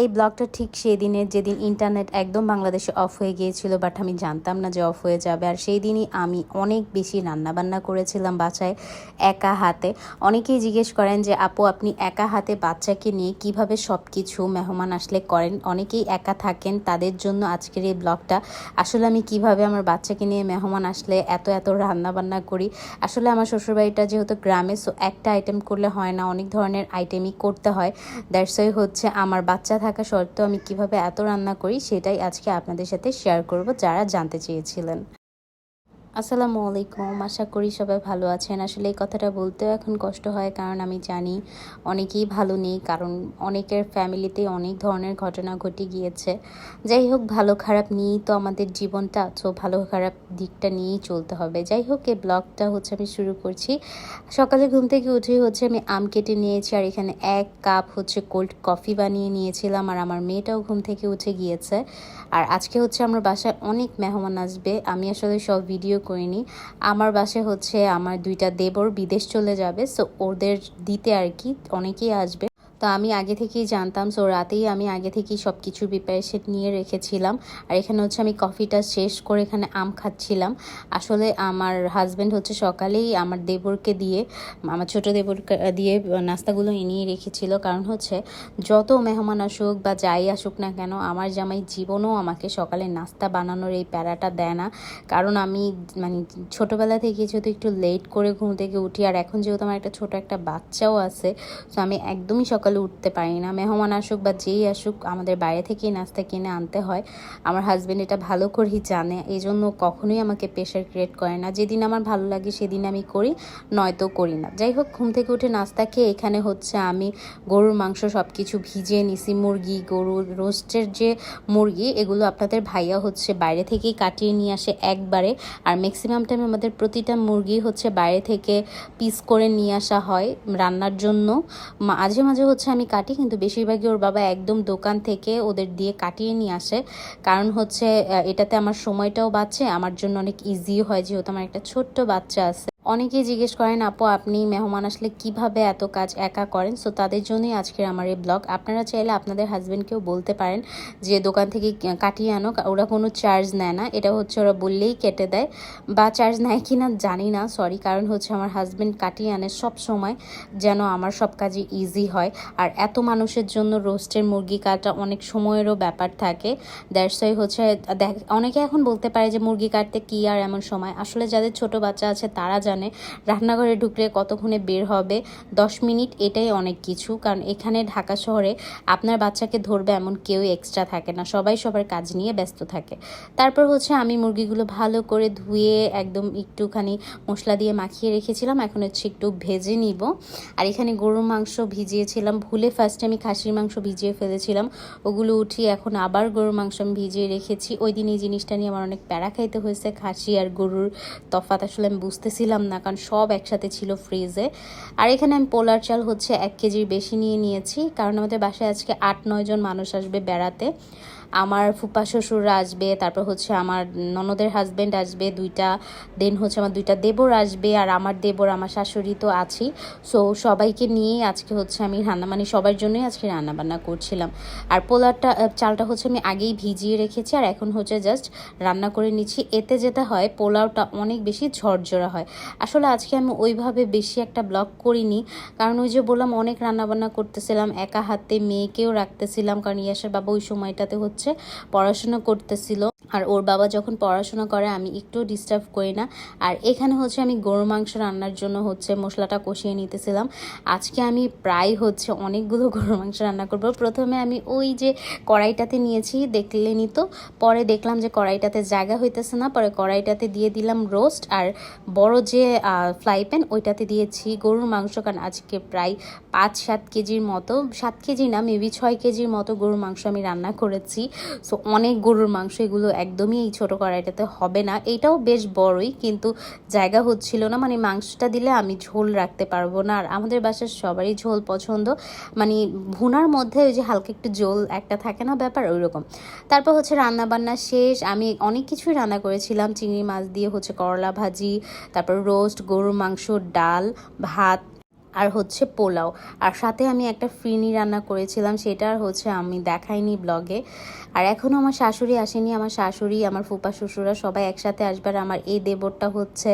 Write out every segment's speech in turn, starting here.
এই ব্লগটা ঠিক সেই দিনের যেদিন ইন্টারনেট একদম বাংলাদেশে অফ হয়ে গিয়েছিল বাট আমি জানতাম না যে অফ হয়ে যাবে। আর সেই দিনই আমি অনেক বেশি রান্নাবান্না করেছিলাম বাসায় একা হাতে। অনেকেই জিজ্ঞেস করেন যে, আপু, আপনি একা হাতে বাচ্চাকে নিয়ে কীভাবে সব কিছু মেহমান আসলে করেন? অনেকেই একা থাকেন, তাদের জন্য আজকের এই ব্লগটা। আসলে আমি কীভাবে আমার বাচ্চাকে নিয়ে মেহমান আসলে এত এত রান্নাবান্না করি? আসলে আমার শ্বশুরবাড়িটা যেহেতু গ্রামে সো একটা আইটেম করলে হয় না, অনেক ধরনের আইটেমই করতে হয়। দ্যাটস ওয়াই হচ্ছে আমার বাচ্চা থাকা সত্ত্বেও আমি কীভাবে এত রান্না করি সেটাই আজকে আপনাদের সাথে শেয়ার করব যারা জানতে চেয়েছিলেন। আসসালামু আলাইকুম। আশা করি সবাই ভালো আছেন। আসলে এই কথাটা বলতেও এখন কষ্ট হয়, কারণ আমি জানি অনেকেই ভালো নেই, কারণ অনেকের ফ্যামিলিতে অনেক ধরনের ঘটনা ঘটে গিয়েছে। যাই হোক, ভালো খারাপ নিয়েই তো আমাদের জীবনটা, তো ভালো খারাপ দিকটা নিয়েই চলতে হবে। যাই হোক, এই ব্লগটা হচ্ছে আমি শুরু করছি। সকালে ঘুম থেকে উঠেই হচ্ছে আমি আম কেটে নিয়েছি, আর এখানে এক কাপ হচ্ছে কোল্ড কফি বানিয়ে নিয়েছিলাম, আর আমার মেয়েটাও ঘুম থেকে উঠে গিয়েছে। আর আজকে হচ্ছে আমার বাসায় অনেক মেহমান আসবে। আমি আসলে সব ভিডিও করিনি। আমার বাসে হচ্ছে আমার দুইটা দেবর বিদেশ চলে যাবে সো ওদের দিতে আর কি অনেকেই আসবে। তো আমি আগে থেকেই জানতাম সো রাতেই আমি আগে থেকেই সব কিছু প্রিপারেশন নিয়ে রেখেছিলাম। আর এখানে হচ্ছে আমি কফিটা শেষ করে এখানে আম খাচ্ছিলাম। আসলে আমার হাজব্যান্ড হচ্ছে সকালেই আমার দেবরকে দিয়ে, আমার ছোট দেবরকে দিয়ে নাস্তাগুলো এনিয়ে রেখেছিল। কারণ হচ্ছে যত মেহমান আসুক বা যাই আসুক না কেন, আমার জামাই জীবনও আমাকে সকালে নাস্তা বানানোর এই প্যারাটা দেয় না। কারণ আমি মানে ছোটোবেলা থেকে যেহেতু একটু লেট করে ঘুম থেকে উঠি, আর এখন যেহেতু আমার একটা ছোট একটা বাচ্চাও আছে তো আমি একদমই সকালে উঠতে পারি না। মেহমান আসুক বা যেই আসুক, আমাদের বাইরে থেকেই নাস্তা কিনে আনতে হয়। আমার হাজব্যান্ড এটা ভালো করেই জানে এই জন্য কখনোই আমাকে প্রেশার ক্রিয়েট করে না। যেদিন আমার ভালো লাগে, সেদিন আমি করি, নয়তো করি না। যাই হোক, ঘুম থেকে উঠে নাস্তা খেয়ে এখানে হচ্ছে আমি গরুর মাংস সব কিছু ভিজিয়ে নিছি। মুরগি গরুর রোস্টের যে মুরগি, এগুলো আপনাদের ভাইয়া হচ্ছে বাইরে থেকেই কাটিয়ে নিয়ে আসে একবারে। আর ম্যাক্সিমাম টাইম আমাদের প্রতিটা মুরগি হচ্ছে বাইরে থেকে পিস করে নিয়ে আসা হয় রান্নার জন্য। মাঝে মাঝে হচ্ছে আমি কাটি, কিন্তু বেশিরভাগই ওর বাবা একদম দোকান থেকে ওদের দিয়ে কাটিয়ে নিয়ে আসে। কারণ হচ্ছে এটাতে আমার সময়টাও বাঁচে, আমার জন্য অনেক ইজিও হয়, যেহেতু আমার একটা ছোট্ট বাচ্চা আছে। অনেকেই জিজ্ঞেস করেন, আপু, আপনি মেহমান আসলে কীভাবে এত কাজ একা করেন? সো তাদের জন্যই আজকের আমার এই ব্লগ আপনারা চাইলে আপনাদের হাজব্যান্ডকেও বলতে পারেন যে, দোকান থেকে কাটিয়ে আনো ওরা কোনো চার্জ নেয় না। এটা হচ্ছে ওরা বললেই কেটে দেয় বা চার্জ নেয় কি না জানি না সরি কারণ হচ্ছে আমার হাজব্যান্ড কাটিয়ে আনে সব সময় যেন আমার সব কাজই ইজি হয়। আর এত মানুষের জন্য রোস্টের মুরগি কাটা অনেক সময়েরও ব্যাপার থাকে। দ্যাটস ওয়াই হচ্ছে দেখ, অনেকে এখন বলতে পারে যে, মুরগি কাটতে কী আর এমন সময়? আসলে যাদের ছোট বাচ্চা আছে, তারা জানে। রান্নাঘরে ঢুকলে কতক্ষণে বের হবে? দশ মিনিট এটাই অনেক কিছু। কারণ এখানে ঢাকা শহরে আপনার বাচ্চাকে ধরবে এমন কেউ এক্সট্রা থাকে না। সবাই সবার কাজ নিয়ে ব্যস্ত থাকে। তারপর হচ্ছে আমি মুরগিগুলো ভালো করে ধুয়ে একদম একটুখানি মশলা দিয়ে মাখিয়ে রেখেছিলাম। এখন হচ্ছে একটু ভেজে নিব। আর এখানে গরুর মাংস ভিজিয়েছিলাম। ভুলে ফার্স্টে আমি খাসির মাংস ভিজিয়ে ফেলেছিলাম। ওগুলো উঠিয়ে এখন আবার গরুর মাংস আমি ভিজিয়ে রেখেছি। ওই দিন এই জিনিসটা নিয়ে আমার অনেক প্যারা খাইতে হয়েছে। খাসি আর গরুর তফাত আসলে আমি বুঝতেছিলাম না, কারণ সব একসাথে ছিল ফ্রিজে আর এখানে আমি পোলার চাল হচ্ছে এক কেজির বেশি নিয়ে নিয়েছি, কারণ আমাদের বাসায় আজকে আট নয় জন মানুষ আসবে বেড়াতে। আমার ফুপা শ্বশুররা আসবে, তারপর হচ্ছে আমার ননদের হাজব্যান্ড আসবে, দুইটা দেন হচ্ছে আমার দুইটা দেবর আসবে, আর আমার দেবর, আমার শাশুড়ি তো আছি। সো সবাইকে নিয়েই আজকে হচ্ছে আমি রান্না মানে সবার জন্যই আজকে রান্না বান্না করছিলাম। আর পোলারটা চালটা হচ্ছে আমি আগেই ভিজিয়ে রেখেছি, আর এখন হচ্ছে জাস্ট রান্না করে নিচ্ছি। এতে যেটা হয়, পোলাওটা অনেক বেশি ঝরঝরা হয়। আসলে আজকে আমি ওইভাবে বেশি একটা ব্লগ করিনি, কারণ ওই যে বললাম অনেক রান্নাবান্না করতেছিলাম, একা হাতে মেয়েকেও রাখতেছিলাম, কারণ ইয়াসের বাবা ওই সময়টাতে হচ্ছে পড়াশোনা করতেছিল। আর ওর বাবা যখন পড়াশোনা করে, আমি একটু ডিস্টার্ব করি না। আর এখানে হচ্ছে আমি গরু মাংস রান্নার জন্য হচ্ছে মশলাটা কষিয়ে নিতেছিলাম। আজকে আমি প্রায় হচ্ছে অনেকগুলো গরু মাংস রান্না করব। প্রথমে আমি ওই যে কড়াইটাতে নিয়েছি দেখলেনি তো। পরে দেখলাম যে কড়াইটাতে জায়গা হইতেছে না, পরে কড়াইটাতে দিয়ে দিলাম রোস্ট আর বড় যে ফ্লাই প্যান ওইটাতে দিয়েছি গরুর মাংস। কারণ আজকে প্রায় পাঁচ সাত কেজির মতো, সাত কেজি না মেবি ছয় কেজির মতো গরুর মাংস আমি রান্না করেছি। সো অনেক গরুর মাংস এগুলো একদমই এই ছোটো কড়াইটাতে হবে না। এটাও বেশ বড়ই, কিন্তু জায়গা হচ্ছিল না। মানে মাংসটা দিলে আমি ঝোল রাখতে পারব না। আর আমাদের বাসার সবারই ঝোল পছন্দ। মানে ভুনার মধ্যে ওই যে হালকা একটু ঝোল একটা থাকে না ব্যাপার ওই রকম তারপর হচ্ছে রান্না বান্না শেষ। আমি অনেক কিছুই রান্না করেছিলাম। চিংড়ি মাছ দিয়ে হচ্ছে করলা ভাজি, তারপর রোস্ট গরুর মাংস, ডাল, ভাত আর হচ্ছে পোলাও। আর সাথে আমি একটা ফিরনি রান্না করেছিলাম, সেটা আর হচ্ছে আমি দেখাইনি ব্লগে। আর এখনও আমার শাশুড়ি আসেনি, আমার শাশুড়ি, আমার ফুপা শ্বশুরা সবাই একসাথে আসবে। আর আমার এই দেবরটা হচ্ছে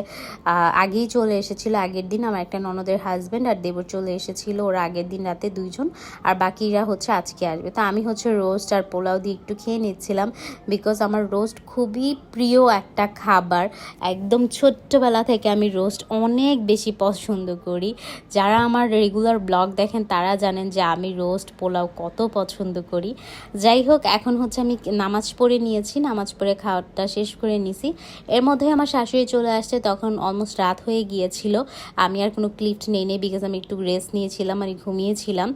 আগেই চলে এসেছিল, আগের দিন আমার একটা ননদের হাজব্যান্ড আর দেবর চলে এসেছিল, ওরা আগের দিন রাতে দুইজন। আর বাকিরা হচ্ছে আজকে আসবে। তো আমি হচ্ছে রোস্ট আর পোলাও দিয়ে একটু খেয়ে নিচ্ছিলাম বিকজ আমার রোস্ট খুবই প্রিয় একটা খাবার। একদম ছোট্টবেলা থেকে আমি রোস্ট অনেক বেশি পছন্দ করি। যারা আমার রেগুলার ব্লগ দেখেন, তারা জানেন যে আমি রোস্ট পোলাও কত পছন্দ করি। যাই হোক, এখন হচ্ছে আমি নামাজ পড়ে নিয়েছি, নামাজ পড়ে খাওয়াটা শেষ করে নিছি। এর মধ্যে আমার শাশুড়ি চলে আসছে, তখন অলমোস্ট রাত হয়ে গিয়েছিল। আমি আর কোনো ক্লিপ নেই নেই বিকজ আমি একটু রেস্ট নিয়েছিলাম আর ঘুমিয়েছিলাম।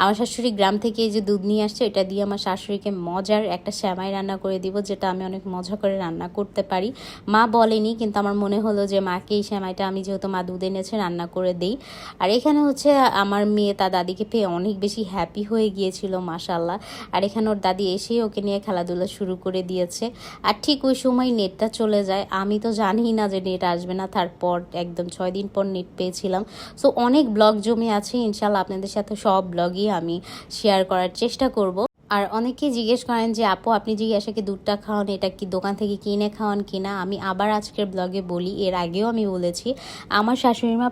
আমার শাশুড়ি গ্রাম থেকে এই যে দুধ নিয়ে আসছে, এটা দিয়ে আমার শাশুড়িকে মজার একটা শ্যামাই রান্না করে দিব, যেটা আমি অনেক মজা করে রান্না করতে পারি। মা বলেনি, কিন্তু আমার মনে হলো যে মাকে এই শ্যামাইটা আমি যেহেতু মা দুধ এনেছে, রান্না করে দেই। আর এখানে হচ্ছে আমার মেয়ে তার দাদিকে পেয়ে অনেক বেশি হ্যাপি হয়ে গিয়েছিল মাশাল্লাহ আর এখানে ওর দাদি এসেই ওকে নিয়ে খেলাধুলা শুরু করে দিয়েছে। আর ঠিক ওই সময় নেটটা চলে যায়। আমি তো জানি না যে নেট আসবে না। তারপর একদম ছয় দিন পর নেট পেয়েছিলাম। সো অনেক ব্লগ জমে আছে। ইনশাল্লাহ আপনাদের সাথে সব ব্লগই আমি শেয়ার করার চেষ্টা করব। আর অনেকেই জিজ্ঞেস করেন যে, আপু, আপনি ইয়াসাকে দুধটা খাওয়ান, এটা কি দোকান থেকে কিনে খাওয়ান কিনা? আমি আবার আজকের ব্লগে বলি। এর আগেও আমি বলেছি, আমার শাশুড়ি মা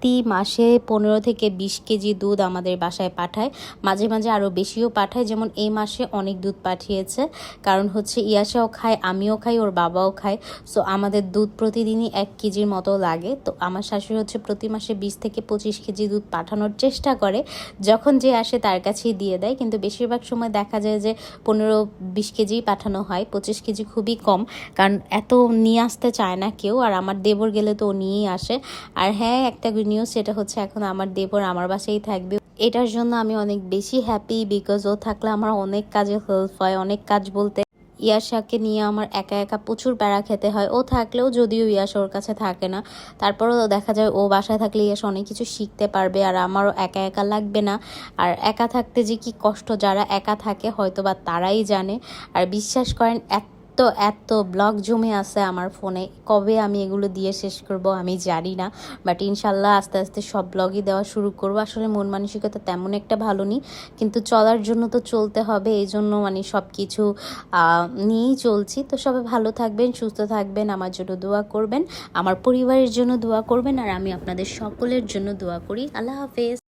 প্রতি মাসে পনেরো থেকে বিশ কেজি দুধ আমাদের বাসায় পাঠায়। মাঝে মাঝে আরও বেশিও পাঠায়, যেমন এই মাসে অনেক দুধ পাঠিয়েছে। কারণ হচ্ছে ইয়াসাও খায়, আমিও খাই, ওর বাবাও খায়। সো আমাদের দুধ প্রতিদিনই এক কেজির মতো লাগে। তো আমার শাশুড়ি হচ্ছে প্রতি মাসে বিশ থেকে পঁচিশ কেজি দুধ পাঠানোর চেষ্টা করে। যখন যে আসে তার কাছেই দিয়ে দেয়। কিন্তু বেশিরভাগ সময় দেখা যায় যে পনেরো বিশ কেজি পাঠানো হয়। পঁচিশ কেজি খুবই কম। কারণ এত নিয়ে আসতে চায় না কেউ। আর আমার দেবর গেলে তো ও নিয়েই আসে। আর হ্যাঁ একটা নিউজ সেটা হচ্ছে এখন আমার দেবর আমার বাসায় থাকবে। এটার জন্য আমি অনেক বেশি হ্যাপি বিকজ ও থাকলে আমার অনেক কাজে হেল্প হয়, অনেক কাজ বলতে। ইয়াশাকে নিয়ে আমার একা একা প্রচুর প্যারা খেতে হয়। ও থাকলেও যদিও ইয়াশা ওর কাছে থাকে না, তারপরেও দেখা যায় ও বাসায় থাকলে ইয়াশা অনেক কিছু শিখতে পারবে আর আমারও একা একা লাগবে না। আর একা থাকতে যে কি কষ্ট, যারা একা থাকে হয়তো বা তারাই জানে। আর বিশ্বাস করেন এত এত ব্লগ জমে আছে আমার ফোনে। কবে আমি এগুলো দিয়ে শেষ করব আমি জানি না। বাট ইনশাল্লাহ আস্তে আস্তে সব ব্লগই দেওয়া শুরু করব। আসলে মন মানসিকতা তেমন একটা ভালো নেই। কিন্তু চলার জন্য তো চলতে হবে এই জন্য মানে সব কিছু নিয়েই চলছি। তো সবাই ভালো থাকবেন, সুস্থ থাকবেন, আমার জন্য দোয়া করবেন, আমার পরিবারের জন্য দোয়া করবেন, আর আমি আপনাদের সকলের জন্য দোয়া করি। আল্লাহ হাফেজ।